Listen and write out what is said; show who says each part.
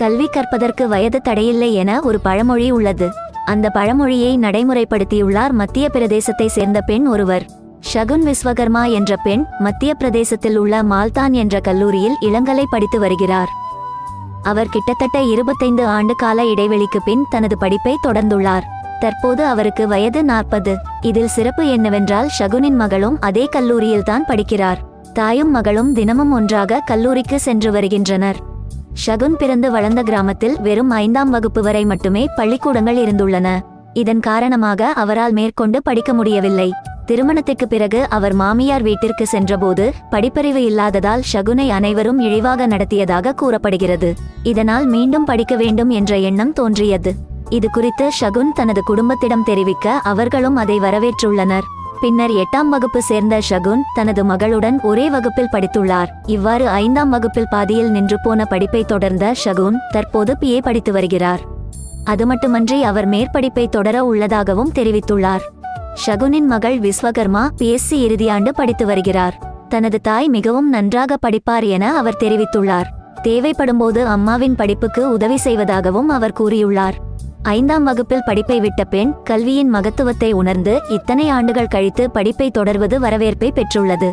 Speaker 1: கல்வி கற்பதற்கு வயது தடையில்லை என ஒரு பழமொழி உள்ளது. அந்த பழமொழியை நடைமுறைப்படுத்தியுள்ளார் மத்திய பிரதேசத்தை சேர்ந்த பெண் ஒருவர். ஷகுன் விஸ்வகர்மா என்ற பெண் மத்திய பிரதேசத்தில் உள்ள மால்தான் என்ற கல்லூரியில் இளங்கலை படித்து வருகிறார். அவர் கிட்டத்தட்ட இருபத்தைந்து ஆண்டு கால இடைவெளிக்கு பின் தனது படிப்பை தொடர்ந்துள்ளார். தற்போது அவருக்கு வயது நாற்பது. இதில் சிறப்பு என்னவென்றால் ஷகுனின் மகளும் அதே கல்லூரியில்தான் படிக்கிறார். தாயும் மகளும் தினமும் ஒன்றாக கல்லூரிக்கு சென்று வருகின்றனர். ஷகுன் பிறந்து வளர்ந்த கிராமத்தில் வெறும் ஐந்தாம் வகுப்பு வரை மட்டுமே பள்ளிக்கூடங்கள் இருந்துள்ளன. இதன் காரணமாக அவரால் மேற்கொண்டு படிக்க முடியவில்லை. திருமணத்துக்கு பிறகு அவர் மாமியார் வீட்டிற்கு சென்றபோது படிப்பறிவு இல்லாததால் ஷகுனை அனைவரும் இழிவாக நடத்தியதாக கூறப்படுகிறது. இதனால் மீண்டும் படிக்க வேண்டும் என்ற எண்ணம் தோன்றியது. இது குறித்து ஷகுன் தனது குடும்பத்திடம் தெரிவிக்க அவர்களும் அதை வரவேற்றுள்ளனர். பின்னர் எட்டாம் வகுப்பு சேர்ந்த ஷகுன் தனது மகளுடன் ஒரே வகுப்பில் படித்துள்ளார். இவ்வாறு ஐந்தாம் வகுப்பில் பாதியில் நின்று போன படிப்பை தொடர்ந்த ஷகுன் தற்போது பிஏ படித்து வருகிறார். அது மட்டுமன்றி அவர் மேற்படிப்பை தொடர உள்ளதாகவும் தெரிவித்துள்ளார். ஷகுனின் மகள் விஸ்வகர்மா பிஎஸ்சி இறுதியாண்டு படித்து வருகிறார். தனது தாய் மிகவும் நன்றாக படிப்பார் என அவர் தெரிவித்துள்ளார். தேவைப்படும்போது அம்மாவின் படிப்புக்கு உதவி செய்வதாகவும் அவர் கூறியுள்ளார். ஐந்தாம் வகுப்பில் படிப்பை விட்ட பெண் கல்வியின் மகத்துவத்தை உணர்ந்து இத்தனை ஆண்டுகள் கழித்து படிப்பை தொடர்வது வரவேற்பை பெற்றுள்ளது.